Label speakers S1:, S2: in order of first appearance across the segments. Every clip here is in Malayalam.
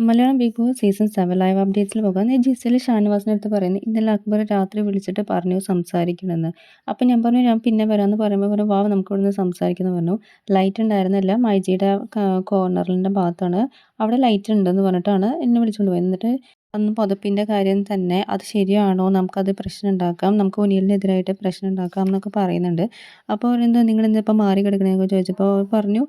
S1: Malayalam big boss season seven live അപ്ഡേറ്റ്സിൽ പോകാം. ജിസയിൽ ഷാനവാസിന്റെ അടുത്ത് പറയുന്നത് ഇന്നലെ അക്ബർ രാത്രി വിളിച്ചിട്ട് പറഞ്ഞു സംസാരിക്കണമെന്ന് അപ്പം ഞാൻ പറഞ്ഞു ഞാൻ പിന്നെ വരാമെന്ന് പറയുമ്പോൾ പറഞ്ഞു വാവ് നമുക്ക് നിന്ന് സംസാരിക്കുന്നു പറഞ്ഞു. ലൈറ്റ് ഉണ്ടായിരുന്നില്ല. മൈജിയുടെ കോർണറിന്റെ ഭാഗത്താണ്. അവിടെ ലൈറ്റ് ഉണ്ടെന്ന് പറഞ്ഞിട്ടാണ് എന്നെ വിളിച്ചുകൊണ്ട് പോയത് എന്നിട്ട് അന്ന് പുതപ്പിന്റെ കാര്യം തന്നെ അത് ശരിയാണോ? നമുക്കത് പ്രശ്നം ഉണ്ടാക്കാം നമുക്ക് ഒനിയലിനെതിരായിട്ട് പ്രശ്നം ഉണ്ടാക്കാം എന്നൊക്കെ പറയുന്നുണ്ട്. അപ്പോൾ എന്താ നിങ്ങൾ ഇന്നിപ്പോൾ മാറി കിടക്കണേന്നൊക്കെ ചോദിച്ചപ്പോൾ പറഞ്ഞു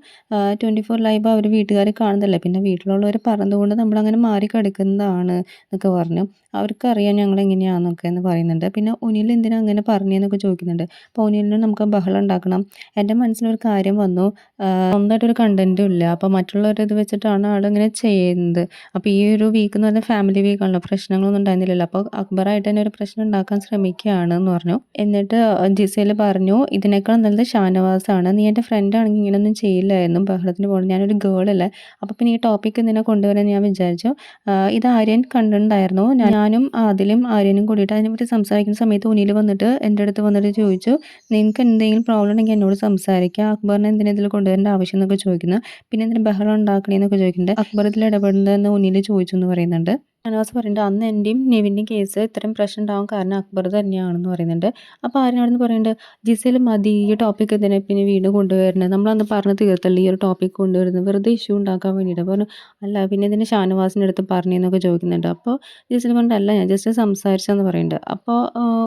S1: ട്വന്റി ഫോർ ലൈവ് അവർ വീട്ടുകാർ കാണുന്നതല്ലേ? പിന്നെ വീട്ടിലുള്ളവർ പറഞ്ഞതുകൊണ്ട് നമ്മളങ്ങനെ മാറി കിടക്കുന്നതാണ് എന്നൊക്കെ പറഞ്ഞു. അവർക്കറിയാം ഞങ്ങൾ എങ്ങനെയാണെന്നൊക്കെ എന്ന് പറയുന്നുണ്ട്. പിന്നെ ഒനിൽ എന്തിനാ അങ്ങനെ പറഞ്ഞതെന്നൊക്കെ ചോദിക്കുന്നുണ്ട്. അപ്പോൾ ഒനിലിന് നമുക്ക് ബഹളം ഉണ്ടാക്കണം. എന്റെ മനസ്സിലൊരു കാര്യം വന്നു. സ്വന്തമായിട്ടൊരു കണ്ടന്റും ഇല്ല. അപ്പോൾ മറ്റുള്ളവരുടെ ഇത് വെച്ചിട്ടാണ് ആളിങ്ങനെ ചെയ്യുന്നത്. അപ്പോൾ ഈ ഒരു വീക്ക് എന്ന് പറഞ്ഞാൽ ഫാമിലി വീക്കാണല്ലോ പ്രശ്നങ്ങളൊന്നും ഉണ്ടായിരുന്നില്ലല്ലോ. അപ്പോൾ അക്ബറായിട്ട് തന്നെ ഒരു പ്രശ്നം ഉണ്ടാക്കാൻ ശ്രമിക്കുകയാണ് എന്ന് പറഞ്ഞു. എന്നിട്ട് ജിസയിൽ പറഞ്ഞു ഇതിനേക്കാൾ നല്ലത് ഷാനവാസാണ്. നീ എന്റെ ഫ്രണ്ട് ആണെങ്കിൽ ഇങ്ങനെയൊന്നും ചെയ്യില്ലായിരുന്നു. ബഹളത്തിന് പോകണം ഞാനൊരു ഗേൾ അല്ലേ. അപ്പോൾ പിന്നെ ഈ ടോപ്പിക്ക് എന്തിനാ കൊണ്ടുവരാൻ ഞാൻ വിചാരിച്ചു. ഇത് ആര്യൻ കണ്ടിട്ടുണ്ടായിരുന്നു. ഞാനും ആദിലും ആര്യനും കൂടിയിട്ട് അതിനെപ്പറ്റി സംസാരിക്കുന്ന സമയത്ത് ഉനിയിൽ വന്നിട്ട് എന്റെ അടുത്ത് വന്നിട്ട് ചോദിച്ചു നിനക്ക് എന്തെങ്കിലും പ്രോബ്ലം ഉണ്ടെങ്കിൽ എന്നോട് സംസാരിക്കുക അക്ബറിനെ എന്തിനാ ഇതിൽ കൊണ്ടുവരേണ്ട ആവശ്യം എന്നൊക്കെ ചോദിക്കുന്നു. പിന്നെ എന്തിനു ബഹളം ഉണ്ടാക്കണേന്നൊക്കെ ചോദിക്കുന്നുണ്ട്. അക്ബർ ഇതിൽ ഇടപെടുന്നതെന്ന് ഉനിയിൽ ചോദിച്ചു എന്ന് പറയുന്നുണ്ട്. ഷാനവാസ് പറയുന്നുണ്ട് അന്ന് എന്റെയും നെവിന്റെയും കേസ് ഇത്രയും പ്രശ്നം ഉണ്ടാവാൻ കാരണം അക്ബർ തന്നെയാണെന്ന് പറയുന്നുണ്ട്. അപ്പോൾ ആരനാണെന്ന് പറയുന്നുണ്ട് ജിസയിൽ മതി ഈ ടോപ്പിക്ക് എന്തിനെ പിന്നെ വീണ്ടും കൊണ്ടുവരുന്നത് നമ്മളന്ന് പറഞ്ഞ് തീർത്തല്ലേ ഈ ഒരു ടോപ്പിക് കൊണ്ടുവരുന്നത് വെറുതെ ഇഷ്യൂ ഉണ്ടാക്കാൻ വേണ്ടിയിട്ട്. പറഞ്ഞു അല്ല പിന്നെ ഇതിന് ഷാനവാസിന്റെ അടുത്ത് പറഞ്ഞെന്നൊക്കെ ചോദിക്കുന്നുണ്ട്. അപ്പോൾ ജിസയിൽ പറഞ്ഞിട്ട് അല്ല ഞാൻ ജസ്റ്റ് സംസാരിച്ചെന്ന് പറയുന്നുണ്ട്. അപ്പോൾ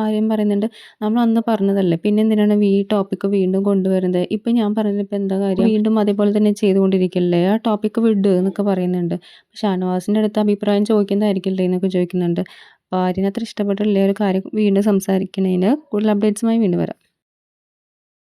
S1: ആര്യം പറയുന്നുണ്ട് നമ്മൾ അന്ന് പറഞ്ഞതല്ലേ പിന്നെ എന്തിനാണ് ഈ ടോപ്പിക്ക് വീണ്ടും കൊണ്ടുവരുന്നത് ഇപ്പം ഞാൻ പറഞ്ഞത് ഇപ്പം എന്താ കാര്യം? വീണ്ടും അതേപോലെ തന്നെ ചെയ്തുകൊണ്ടിരിക്കില്ലേ? ആ ടോപ്പിക്ക് വിട് എന്നൊക്കെ പറയുന്നുണ്ട്. ഷാനവാസിന്റെ അടുത്ത് അഭിപ്രായം ചോദിക്കുന്നത് എന്തായിരിക്കില്ലേ എന്നൊക്കെ ചോദിക്കുന്നുണ്ട്. അപ്പോൾ ആര്യന് അത്ര ഒരു കാര്യം വീണ്ടും സംസാരിക്കുന്നതിന് കൂടുതൽ അപ്ഡേറ്റ്സുമായി വീണ്ടും വരാം.